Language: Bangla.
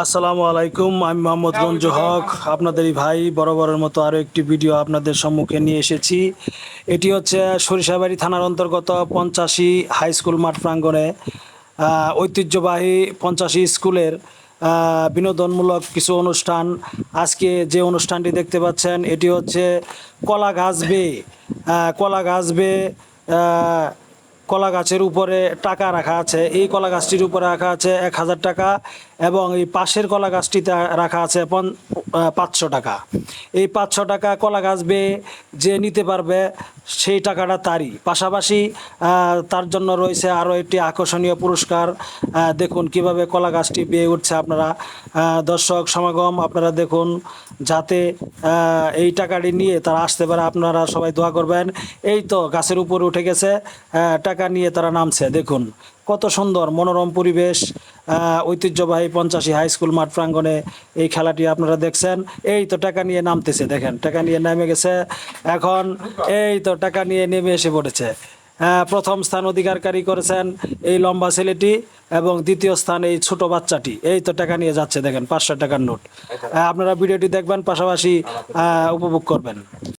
আসসালামু আলাইকুম আমি মোহাম্মদ রঞ্জু হক আপনাদেরই ভাই। বরাবরের মতো আরও একটি ভিডিও আপনাদের সম্মুখে নিয়ে এসেছি। এটি হচ্ছে সরিষাবাড়ি থানার অন্তর্গত পঞ্চাশি হাই স্কুল মাঠ প্রাঙ্গণে ঐতিহ্যবাহী পঞ্চাশি স্কুলের বিনোদনমূলক কিছু অনুষ্ঠান। আজকে যে অনুষ্ঠানটি দেখতে পাচ্ছেন এটি হচ্ছে কলা গাছ বে কলা গাছ বে কলা গাছের উপরে টাকা রাখা আছে। এই কলা গাছটির উপরে রাখা আছে এক হাজার টাকা এবং এই পাশের কলা গাছটিতে রাখা আছে পাঁচশো টাকা। এই পাঁচশো টাকা কলা গাছ বেয়ে যে নিতে পারবে সেই টাকাটা তারই। পাশাপাশি তার জন্য রয়েছে আরও একটি আকর্ষণীয় পুরস্কার। দেখুন কীভাবে কলা গাছটি বেয়ে উঠছে আপনারা। দর্শক সমাগম, আপনারা দেখুন যাতে এই টাকাটি নিয়ে তারা আসতে পারে, আপনারা সবাই দোয়া করবেন। এই তো গাছের উপরে উঠে গেছে টাকা নিয়ে তারা নামছে। দেখুন কত সুন্দর মনোরম পরিবেশ ঐতিহ্যবাহী পঞ্চাশি হাই স্কুল মাঠ প্রাঙ্গণে এই খেলাটি আপনারা দেখছেন। এই তো টাকা নিয়ে নামতেছে, দেখেন, টাকা নিয়ে নেমে গেছে। এখন এই তো টাকা নিয়ে নেমে এসে পড়েছে। প্রথম স্থান অধিকারকারী করেছেন এই লম্বা ছেলেটি এবং দ্বিতীয় স্থান এই ছোট বাচ্চাটি। এই তো টাকা নিয়ে যাচ্ছে, দেখেন, পাঁচশো টাকার নোট। আপনারা ভিডিওটি দেখবেন, পাশাপাশি উপভোগ করবেন।